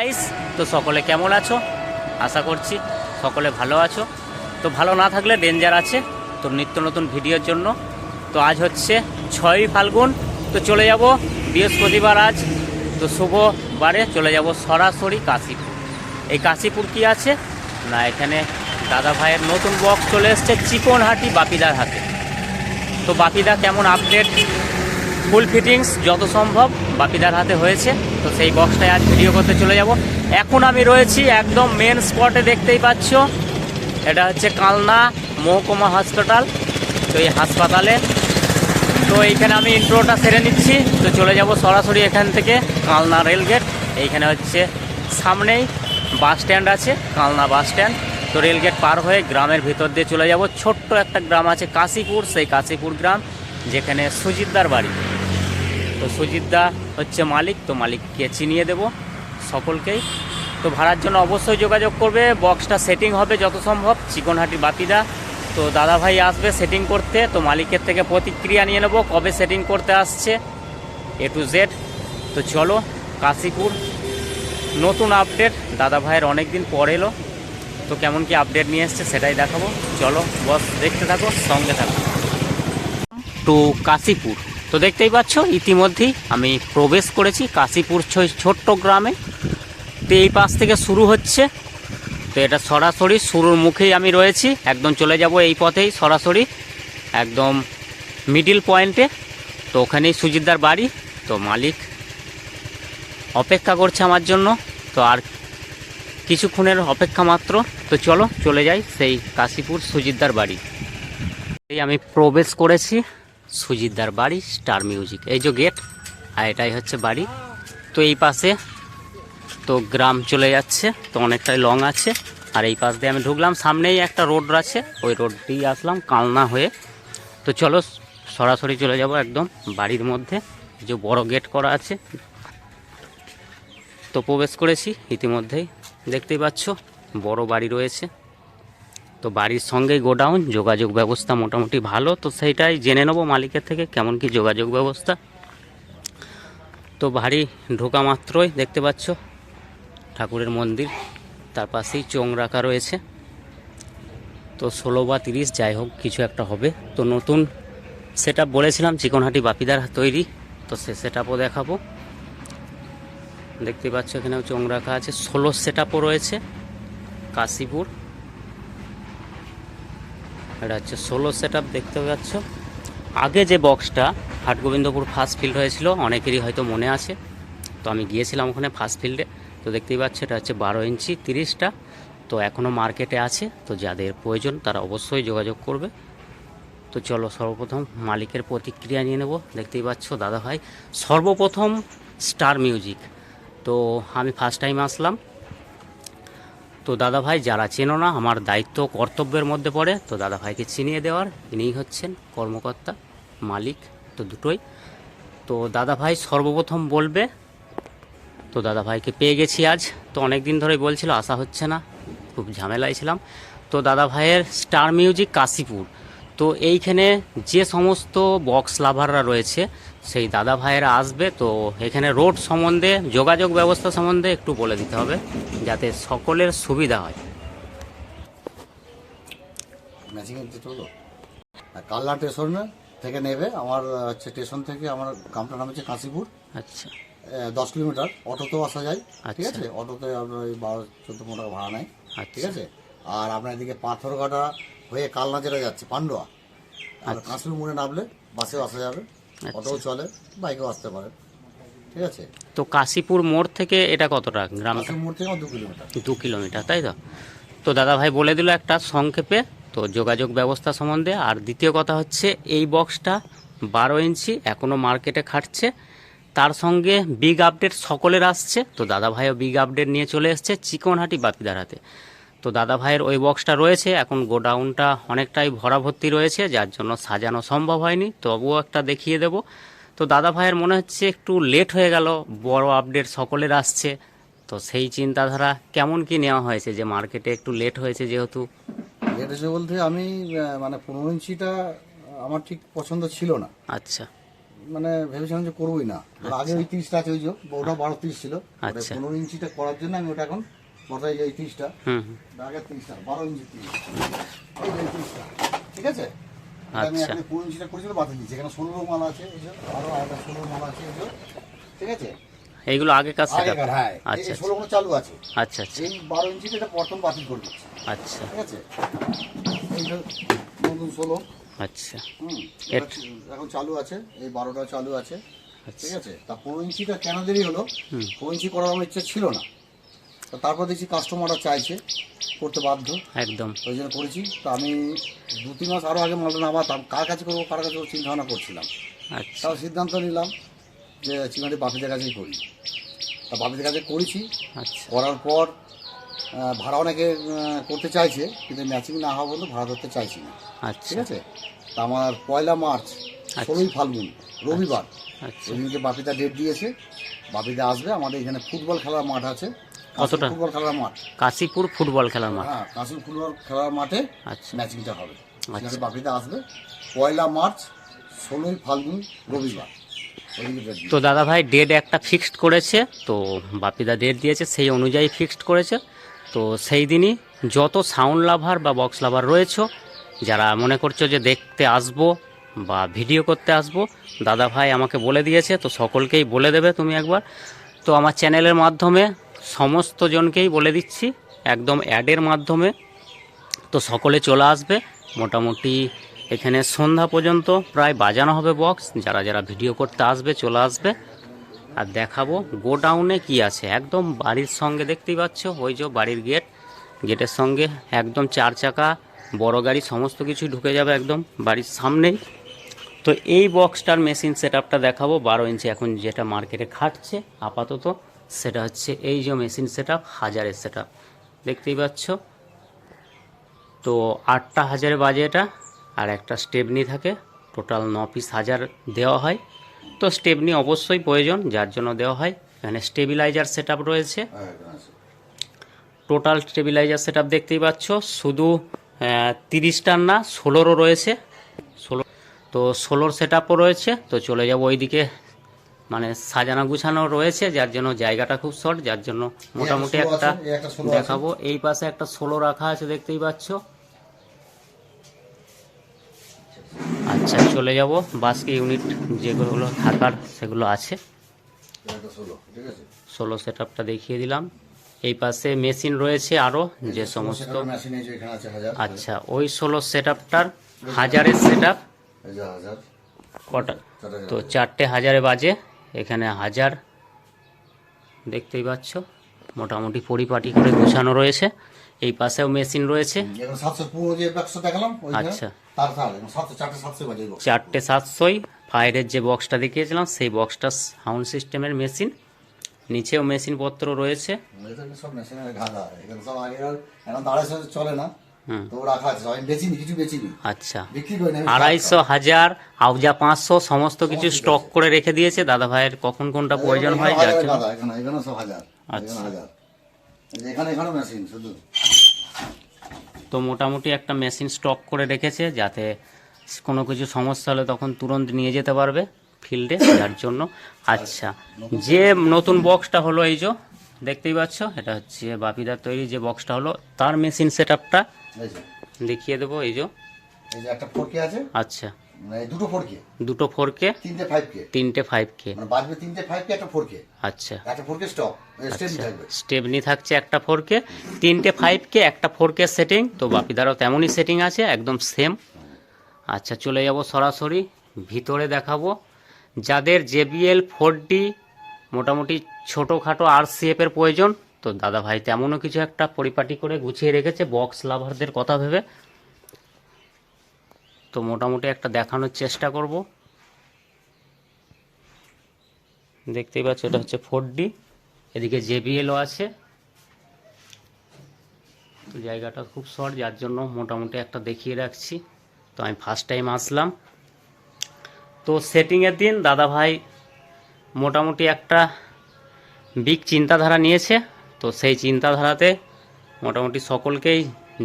Guys তো সকলে কেমন আছো? আশা করছি সকলে ভালো আছো। তো ভালো না থাকলে ডেঞ্জার আছে। তো নিত্য নতুন ভিডিওর জন্য। তো আজ হচ্ছে ছয়ই ফাল্গুন। তো চলে যাব বৃহস্পতিবার আজ। তো শুভ বারে চলে যাব সরাসরি কাশীপুর। এই কাশীপুর কি আছে? না, এখানে দাদা ভাইয়ের নতুন বক্স চলে এসছে চিকনহাটি বাপিদার হাতে। তো বাপিদা, কেমন আপডেট ফুল ফিটিংস যত সম্ভব বাপিদার হাতে হয়েছে। তো সেই বক্সটায় আজ ভিডিও করতে চলে যাব। এখন আমি রয়েছি একদম মেন স্পটে দেখতেই পাচ্ছ। এটা হচ্ছে কালনা মহকুমা হসপিটাল তো এই হাসপাতালে। তো এইখানে আমি ইন্ট্রোটা সেরে নিচ্ছি। তো চলে যাব সরাসরি এখান থেকে কালনা রেলগেট এইখানে হচ্ছে সামনেই বাস স্ট্যান্ড আছে, কালনা বাস স্ট্যান্ড তো রেলগেট পার হয়ে গ্রামের ভিতর দিয়ে চলে যাব। ছোট্ট একটা গ্রাম আছে কাশীপুর, সেই কাশীপুর গ্রাম, যেখানে সুজিতদার বাড়ি। তো সুজিতদা হচ্ছে মালিক, তো মালিককে চিনিয়ে দেব সকলকেই। তো ভাড়ার জন্য অবশ্যই যোগাযোগ করবে, বক্সটা সেটিং হবে যত সম্ভব, চিকনহাটি বাপিদা। তো দাদা ভাই আসবে সেটিং করতে, তো মালিকের থেকে প্রতিক্রিয়া নিয়ে নেব, কবে সেটিং করতে আসছে, এ টু জেড। তো চলো, কাশীপুর। নতুন আপডেট দাদা ভাইয়ের অনেক দিন পর এলো, তো কেমন কি আপডেট নিয়ে এসছে সেটাই দেখাবো। চলো, বস, দেখতে থাকো, সঙ্গে থাকো। টু কাশীপুর। তো দেখতেই পাচ্ছ, ইতিমধ্যেই আমি প্রবেশ করেছি কাশীপুর ছোট্ট গ্রামে। তো এই পাশ থেকে শুরু হচ্ছে। তো এটা সরাসরি শুরুর মুখেই আমি রয়েছি। একদম চলে যাব এই পথেই সরাসরি, একদম মিডিল পয়েন্টে তো ওখানেই সুজিতদার বাড়ি। তো মালিক অপেক্ষা করছে আমার জন্য। তো আর কিছুক্ষণের অপেক্ষা মাত্র। তো চলো, চলে যাই সেই কাশীপুর সুজিতদার বাড়ি। এই আমি প্রবেশ করেছি। সুজিতদার বাড়ি স্টার মিউজিক এই যে গেট আর এটাই হচ্ছে বাড়ি। তো এই পাশে তো গ্রাম চলে যাচ্ছে, তো অনেকটাই লং আছে। আর এই পাশ দিয়ে আমি ঢুকলাম, সামনেই একটা রোড আছে। ওই রোড দিয়ে আসলাম, কালনা হয়ে। তো চলো, সরাসরি চলে যাব একদম বাড়ির মধ্যে। যে বড় গেট করা আছে। তো প্রবেশ করেছি, ইতিমধ্যেই। দেখতেই পাচ্ছ, বড় বাড়ি রয়েছে। তো বাড়ির সঙ্গেই গোডাউন, যোগাযোগ ব্যবস্থা মোটামুটি ভালো, তো সেইটাই জেনে নেব মালিকের থেকে কেমন কি যোগাযোগ ব্যবস্থা। তো বাড়ি ঢোকা মাত্রই দেখতে পাচ্ছ, ঠাকুরের মন্দির, তার পাশেই চোং রাখা রয়েছে। তো ষোলো বা তিরিশ যাই হোক, কিছু একটা হবে। তো নতুন সেটা বলেছিলাম, চিকনহাটি বাপিদার তৈরি, তো সে সেট দেখাবো। দেখতে পাচ্ছ এখানেও চোং রাখা আছে, ষোলো সেট রয়েছে, কাশীপুর। এটা হচ্ছে ষোলো সেট দেখতে পাচ্ছ। আগে যে বক্সটা হাটগোবিন্দপুর ফার্স্ট ফিল্ড হয়েছিল, অনেকেরই হয়তো মনে আছে। তো আমি গিয়েছিলাম ওখানে ফার্স্ট ফিল্ডে তো দেখতেই পাচ্ছ, এটা হচ্ছে বারো ইঞ্চি তিরিশটা। তো এখনও মার্কেটে আছে। তো যাদের প্রয়োজন, তারা অবশ্যই যোগাযোগ করবে। তো চলো সর্বপ্রথম মালিকের প্রতিক্রিয়া নিয়ে নেব। দেখতেই পাচ্ছ দাদা ভাই সর্বপ্রথম স্টার মিউজিক তো আমি ফার্স্ট টাইম আসলাম। তো দাদা ভাই যারা চেনো না, আমার দায়িত্ব কর্তব্যের মধ্যে পড়ে, তো দাদা ভাইকে চিনিয়ে দেওয়ার ইনিই হচ্ছেন কর্মকর্তা মালিক তো দুটোই। তো দাদা ভাই সর্বপ্রথম বলবে, তো দাদা ভাইকে পেয়ে গেছি আজ। তো অনেক দিন ধরেই বলছিল আসা হচ্ছে না, খুব ঝামেলায় ছিলাম। তো দাদা ভাইয়ের স্টার মিউজিক কাশীপুর। তো এইখানে যে সমস্ত বক্স লাভাররা রয়েছে সেই দাদা ভাইয়েরা আসবে তো এখানে রোড সম্বন্ধে যোগাযোগ ব্যবস্থা সম্বন্ধে একটু বলে দিতে হবে যাতে সকলের সুবিধা হয়। কাল্লা স্টেশনে থেকে নেবে আমার হচ্ছে স্টেশন থেকে আমার গ্রামটার নাম হচ্ছে কাশীপুর। আচ্ছা। দশ কিলোমিটার অটোতেও আসা যায় ঠিক আচ্ছা। আছে? অটোতে আপনার ওই বারো চোদ্দ পনেরো টাকা ভাড়া নেয় ঠিক আচ্ছা আছে? আর আপনার এদিকে পাথরঘাটা হয়ে কালনা যেটা যাচ্ছে পান্ডুয়া। আর আচ্ছা। মোড়ে নামলে বাসেও আসা যাবে। অটোও চলে বাইকেও আসতে পারে। ঠিক আছে? তো কাশীপুর মোড় থেকে এটা কতটা? কাশীপুর মোড় থেকে দু কিলোমিটার। দু কিলোমিটার তাই তো? তো দাদা ভাই বলে দিল একটা সংক্ষেপে তো যোগাযোগ ব্যবস্থা সম্বন্ধে। আর দ্বিতীয় কথা হচ্ছে এই বক্সটা বারো ইঞ্চি এখনও মার্কেটে খাটছে। তার সঙ্গে বিগ আপডেট সকলের আসছে। তো দাদা ভাইও বিগ আপডেট নিয়ে চলে এসছে চিকনহাটি বাপিদার হাতে। তো দাদা ভাইয়ের ওই বক্সটা রয়েছে এখন গোডাউনটা অনেকটাই ভরা ভর্তি রয়েছে যার জন্য সাজানো সম্ভব হয়নি তবুও একটা দেখিয়ে দেব। তো দাদা ভাইয়ের মনে হচ্ছে একটু লেট হয়ে গেল বড় আপডেট সকলের আসছে তো সেই চিন্তাধারা কেমন কি নেওয়া হয়েছে যে মার্কেটে একটু লেট হয়েছে যেহেতু? লেট এসে বলতে আমি মানে পনেরো ইঞ্চিটা আমার ঠিক পছন্দ ছিল না। আচ্ছা। মানে ভেবেছিলাম যে করবোই না। আগে ওই তিরিশটা আছে ওই যে ওটা বারো তিরিশ ছিল। আচ্ছা। পনেরো ইঞ্চিটা করার জন্য আমি ওটা এখন বসাই যে এই তিরিশটা। আগে বারো ইঞ্চি তিরিশ। এই যে তিরিশটা ঠিক আছে? আমি আচ্ছা। এখন পনেরো ইঞ্চিটা করেছিল এখানে ষোলো মাল আছে আরও আলাদা ষোলো মাল আছে ঠিক আছে? এইগুলো আগেকার সেট হ্যাঁ আচ্ছা এই ষোলো গুলো চালু আছে। আচ্ছা আচ্ছা। এই বারো ইঞ্চিটা এটা প্রথম বাতিল করে দিচ্ছি। আচ্ছা। ঠিক আছে? নতুন ষোলো। আচ্ছা। হুম এখন চালু আছে এই বারোটা চালু আছে। আচ্ছা। ঠিক আছে? তা পনেরো ইঞ্চিটা কেন দেরি হলো। পনেরো ইঞ্চি করার আমার ইচ্ছে ছিল না। তারপর দেখছি কাস্টমাররা চাইছে করতে বাধ্য। একদম। ওই জন্য করেছি। তো আমি দু তিন মাস আরও আগে মালটা নামাতাম কার কাছে করব কার কাছে চিন্তা ভাবনা করছিলাম। আচ্ছা। তাও সিদ্ধান্ত নিলাম যে চিমাটি বাপিদের কাছেই করি। তা বাপিদের কাছে করেছি। আচ্ছা। করার পর ভাড়া অনেকে করতে চাইছে কিন্তু ম্যাচিং না হওয়া পর্যন্ত ভাড়া ধরতে চাইছি না। আচ্ছা। ঠিক আছে? তা আমার পয়লা মার্চ ষোলোই ফাল্গুন রবিবার। আচ্ছা। ওইদিনকে বাপিদা ডেট দিয়েছে। বাপিদা আসবে। আমাদের এখানে ফুটবল খেলার মাঠ আছে। কতটা? ফুটবল খেলার মাঠ। কাশীপুর ফুটবল খেলার মাঠ। হ্যাঁ কাশিম ফুটবল খেলার মাঠে আচ্ছা। ম্যাচিংটা হবে। আচ্ছা। বাপিদা আসবে। পয়লা মার্চ ষোলোই ফাল্গুন রবিবার। তো দাদা ভাই ডেট একটা ফিক্সড করেছে তো বাপিদা ডেট দিয়েছে সেই অনুযায়ী ফিক্সড করেছে। তো সেই দিনই যত সাউন্ড লাভার বা বক্স লাভার রয়েছে যারা মনে করছ যে দেখতে আসব বা ভিডিও করতে আসব দাদা ভাই আমাকে বলে দিয়েছে তো সকলকেই বলে দেবে তুমি একবার। তো আমার চ্যানেলের মাধ্যমে সমস্ত জনকেই বলে দিচ্ছি, একদম অ্যাডের মাধ্যমে তো সকলে চলে আসবে। মোটামুটি এখানে সন্ধ্যা পর্যন্ত প্রায় বাজানো হবে বক্স। যারা যারা ভিডিও করতে আসবে, চলে আসবে। আর দেখাবো গোডাউনে কি আছে। একদম বাড়ির সঙ্গে দেখতেই পাচ্ছ, ওই যে বাড়ির গেট। গেটের সঙ্গে একদম চার চাকা, বড় গাড়ি, সমস্ত কিছু ঢুকে যাবে একদম বাড়ির সামনেই। তো এই বক্সটার মেশিন সেট আপটা দেখাবো। বারো ইঞ্চি এখন যেটা মার্কেটে খাটছে, আপাতত সেটা হচ্ছে এই যে মেশিন সেট আপ হাজারের সেট আপ দেখতেই পাচ্ছ? তো আটটা হাজারে বাজে এটা আর একটা স্টেপনি থাকে। টোটাল ন পিস হাজার দেওয়া হয়। তো স্টেপনি অবশ্যই প্রয়োজন, যার জন্য দেওয়া হয়। এখানে স্টেবিলাইজার সেট রয়েছে। টোটাল স্টেবিলাইজার সেট দেখতেই পাচ্ছ। শুধু তিরিশটার না, ষোলোরও রয়েছে। ষোলো তো ষোলোর সেট রয়েছে। তো চলে যাব ওইদিকে মানে সাজানো গুছানো রয়েছে যার জন্য জায়গাটা খুব শর্ট যার জন্য মোটামুটি একটা। দেখাবো। এই পাশে একটা ষোলো রাখা আছে দেখতেই পাচ্ছ। আচ্ছা চলে যাব। বাসকে ইউনিট যেগুলো থাকার সেগুলো আছে। ষোলো? সেট দেখিয়ে দিলাম। এই পাশে মেশিন রয়েছে আরও যে সমস্ত আচ্ছা ওই ষোলো সেট আপটার হাজারের সেট আপ কটা? তো চারটে হাজারে বাজে। এখানে হাজার দেখতেই পাচ্ছ মোটামুটি পরিপাটি করে গোছানো রয়েছে। এই পাশেও মেশিন রয়েছে। আচ্ছা। চারটে সাতশোই ফায়ারের যে বক্সটা দেখিয়েছিলাম সেই বক্সটা সাউন্ড সিস্টেমের মেশিন নিচেও মেশিনপত্র রয়েছে। চলে না। তো রাখা আছে আমি বেচিনি কিছু বেচিনি। আচ্ছা। বিক্রি করি না আমি আড়াইশো হাজার আউজা পাঁচশো সমস্ত কিছু স্টক করে রেখে দিয়েছে। দাদা ভাইয়ের কখন কোনটা প্রয়োজন হয় যার জন্য এখানে এখানে সব হাজার আচ্ছা। এখানে মেশিন শুধু। তো মোটামুটি একটা মেশিন স্টক করে রেখেছে যাতে কোনো কিছু সমস্যা হলে তখন তুরন্ত নিয়ে যেতে পারবে ফিল্ডে যার জন্য। আচ্ছা। যে নতুন বক্সটা হলো এই যে দেখতেই পাচ্ছ এটা হচ্ছে বাপিদার তৈরি যে বক্সটা হলো তার মেশিন সেট আপটা দেখিয়ে দেবো এই যে। এই যে একটা ফোর কে আছে? আচ্ছা। মানে দুটো ফোর কে দুটো তিনটে ফাইভ কে তিনটে ফাইভ মানে বাজবে তিনটে একটা ফোর আচ্ছা। একটা ফোর স্টপ স্টেপ আচ্ছা। থাকবে। স্টেপনি থাকছে একটা ফোর কে তিনটে ফাইভ কে একটা ফোর কে সেটিং তো বাপিদারও তেমনই সেটিং আছে একদম সেম আচ্ছা চলে যাব সরাসরি। ভিতরে দেখাবো। যাদের জেবিএল ফোর ডি মোটামুটি ছোটোখাটো আর সিএফের প্রয়োজন তো দাদা ভাই তেমনও কিছু একটা পরিপাটি করে গুছিয়ে রেখেছে বক্স লাভারদের কথা ভেবে। তো মোটামুটি একটা দেখানোর চেষ্টা করব। দেখতেই পাচ্ছ, এটা হচ্ছে ফোর ডি এদিকে জেবিএলও আছে। তো জায়গাটা খুব শর্ট যার জন্য মোটামুটি একটা দেখিয়ে রাখছি। তো আমি ফার্স্ট টাইম আসলাম। তো সেটিংয়ের দিন দাদা ভাই মোটামুটি একটা বিগ চিন্তাধারা নিয়েছে। তো সেই চিন্তাধারাতে মোটামুটি সকলকেই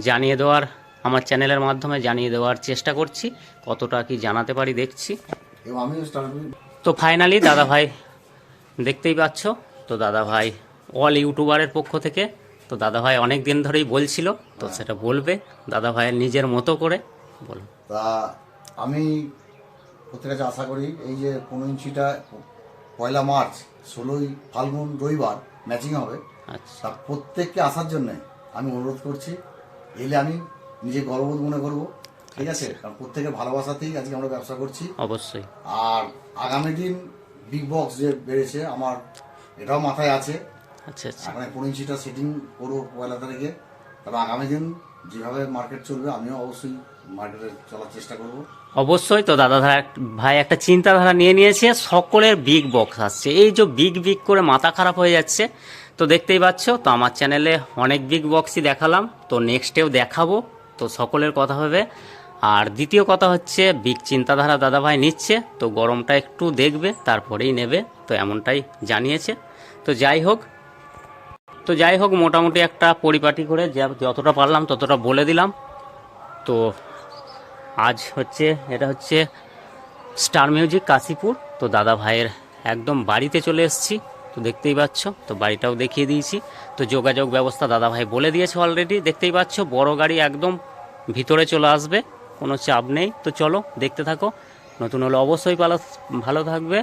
জানিয়ে দেওয়ার আমার চ্যানেলের মাধ্যমে জানিয়ে দেওয়ার চেষ্টা করছি কতটা কি জানাতে পারি দেখছি। তো ফাইনালি দাদা ভাই দেখতেই পাচ্ছ তো দাদা ভাই অল ইউটিউবারের পক্ষ থেকে তো দাদা ভাই অনেক দিন ধরেই বলছিল তো সেটা বলবে দাদা ভাইয়ের নিজের মতো করে বলো। তা আমি প্রত্যেক কাছে আশা করি এই যে পনেরো ইঞ্চিটা পয়লা মার্চ ষোলোই ফাল্গুন রবিবার ম্যাচিং হবে। আচ্ছা। প্রত্যেককে আসার জন্য আমি অনুরোধ করছি এলে আমি নিজে গর্ববোধ মনে করব ঠিক আছে? কারণ প্রত্যেকের ভালোবাসাতেই আজকে আমরা ব্যবসা করছি। অবশ্যই। আর আগামী দিন বিগ বক্স যে বেড়েছে আমার এটাও মাথায় আছে। আচ্ছা আচ্ছা। এখন পনেরো ইঞ্চিটা সেটিং করব পয়লা তারিখে। তবে আগামী দিন যেভাবে মার্কেট চলবে আমিও অবশ্যই মার্কেটে চলার চেষ্টা করব। অবশ্যই তো দাদা ধা- ভাই একটা চিন্তাধারা নিয়ে নিয়েছে, সকলের বিগ বক্স আসছে। এই যে বিগ বিগ করে মাথা খারাপ হয়ে যাচ্ছে, তো দেখতেই পাচ্ছ, তো আমার চ্যানেলে অনেক বিগ বক্সই দেখালাম, তো নেক্সটেও দেখাবো, তো সকলের কথা হবে আর দ্বিতীয় কথা হচ্ছে বিগ চিন্তাধারা দাদা ভাই নিচ্ছে, তো গরমটা একটু দেখবে, তারপরেই নেবে, তো এমনটাই জানিয়েছে। তো যাই হোক, তো যাই হোক, মোটামুটি একটা পরিপাটি করে যতটা পারলাম ততটা বলে দিলাম। তো আজ হচ্ছে, এটা হচ্ছে স্টার মিউজিক কাশীপুর। তো দাদা ভাইয়ের একদম বাড়িতে চলে এসেছি, তো দেখতেই পাচ্ছ, তো বাড়িটাও দেখিয়ে দিয়েছি। তো যোগাযোগ ব্যবস্থা দাদা ভাই বলে দিয়েছে অলরেডি দেখতেই পাচ্ছ, বড় গাড়ি একদম ভিতরে চলে আসবে, কোনো চাপ নেই। তো চলো, দেখতে থাকো, নতুন হলে অবশ্যই ভালো ভালো থাকবে।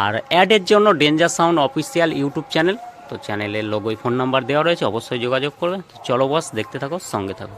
আর অ্যাডের জন্য danger sound official YouTube channel তো চ্যানেলের লোগোই ফোন নাম্বার দেওয়া রয়েছে, অবশ্যই যোগাযোগ করবে। তো চলো বস দেখতে থাকো, সঙ্গে থাকো।